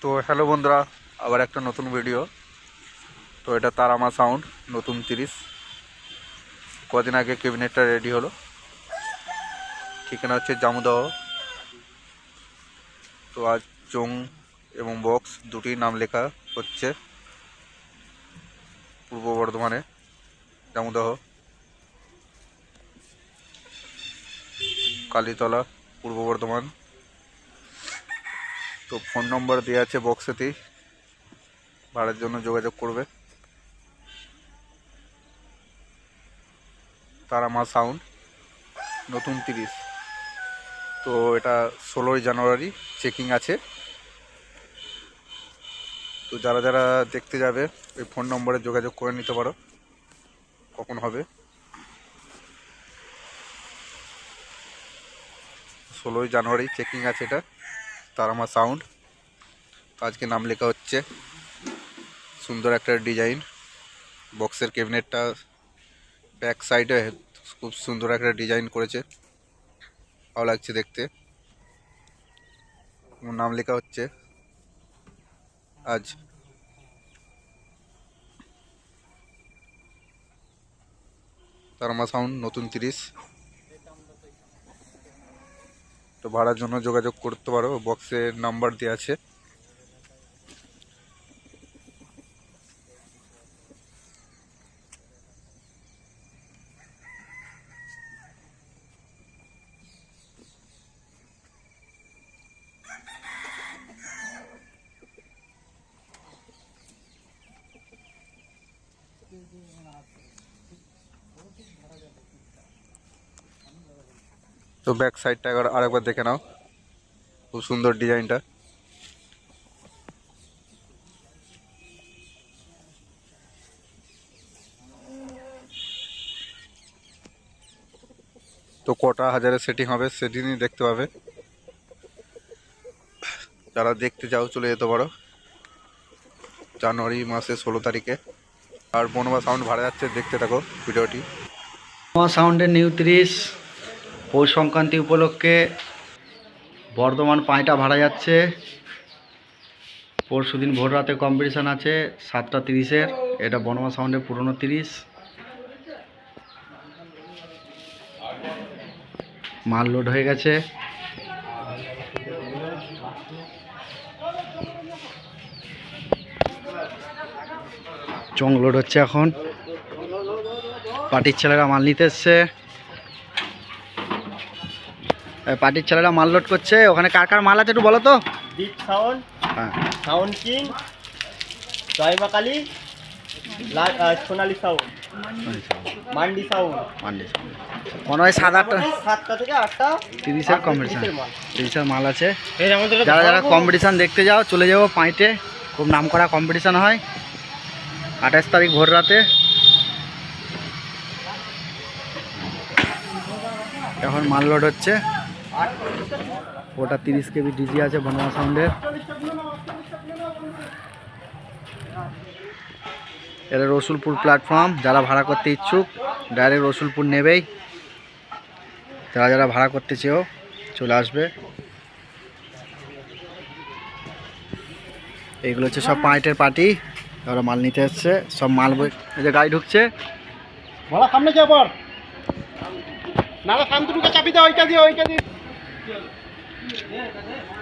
তো হ্যালো বন্ধুরা, আবার একটা নতুন ভিডিও তো এটা তারামা সাউন্ড নতুন তিরিশ। কদিন আগে ক্যাবিনেটটা রেডি হলো। ঠিকানা হচ্ছে জামুদহ। তো আজ চোং এবং বক্স দুটি নাম লেখা হচ্ছে পূর্ব বর্ধমানে জামুদহ। কালীতলা, পূর্ব বর্ধমান। তো ফোন নম্বর দেওয়া আছে বক্সেতেই। ভাড়ার জন্য যোগাযোগ করবে। তারামা সাউন্ড, নতুন তিরিশ। তো এটা ষোলোই জানুয়ারি, চেকিং আছে। তো যারা যারা দেখতে যাবে ওই ফোন নম্বরে যোগাযোগ করে নিতে পারো। কখন হবে? ষোলোই জানুয়ারি, চেকিং আছে এটা। তারামা সাউন্ড আজকে নাম লেখা হচ্ছে, সুন্দর একটা ডিজাইন বক্সের ক্যাবিনেটটা ব্যাক সাইডে খুব সুন্দর একটা ডিজাইন করেছে। ভালো লাগছে দেখতে। নাম লেখা হচ্ছে আজ। তারামা সাউন্ড নতুন তিরিশ। তো ভাড়ার জন্য যোগাযোগ করতে পারো বক্সের নাম্বার দেওয়া আছে। তো ব্যাক সাইডটা একবার আরেকবার দেখে নাও। খুব সুন্দর ডিজাইনটা। তো কটা হাজারে সেটিং হবে সেটিংই দেখতে পাবে। যারা দেখতে চাও চলে যেতে পারো। জানুয়ারি মাসে ষোলো তারিখে। আর বনবা সাউন্ড ভাড়া যাচ্ছে দেখতে থাকো ভিডিওটি। আমার সাউন্ডের নিউ তিরিশ। পৌষ সংক্রান্তি উপলক্ষে বর্ধমান পাঁচটা ভাড়া যাচ্ছে। পরশু দিন ভোর রাতে কম্পিটিশান আছে, সাতটা তিরিশের। এটা বনমা সাউন্ডের পুরনো তিরিশ। মাল লোড হয়ে গেছে। চং লোড হচ্ছে এখন। পার্টির ছেলেরা মাল নিতে এসছে। পার্টির ছেলেরা মাল লোড করছে। ওখানে কার কার মাল আছে একটু বলো তো? দীপ সাউন্ড হ্যাঁ। সাউন্ড কিং জয়মা কালী লা- আহ, সোনালী সাউন্ড মান্ডি সাউন্ড মান্ডি মনে হয় সাত আটটা সাতটা থেকে আটটা তিরিশের কম্পিটিশান তিরিশের মাল। আছে। যারা যারা কম্পিটিশান দেখতে যাও চলে যাব পাঁইটে খুব নাম করা কম্পিটিশান হয়। আঠাশ তারিখ ভোর রাতে। এখন মাল লোড হচ্ছে। ওটা তিরিশ কেবি ডিজি আছে বনমা সাউন্ডের। এটা রসুলপুর প্ল্যাটফর্ম যারা ভাড়া করতে ইচ্ছুক ডাইরেক্ট রসুলপুর নেবেই। যারা যারা ভাড়া করতে চেয়েও চলে আসবে। এইগুলো হচ্ছে সব পাঁইটের পার্টি ওরা মাল নিতে এসছে, সব মাল বই- এই যে গাড়ি ঢুকছে। বলা সামনে যা পর না সামনে ঢুকে চাবি দাও, ওইটা দিয়ে ওইটা দিয়ে। Yeah, that's it.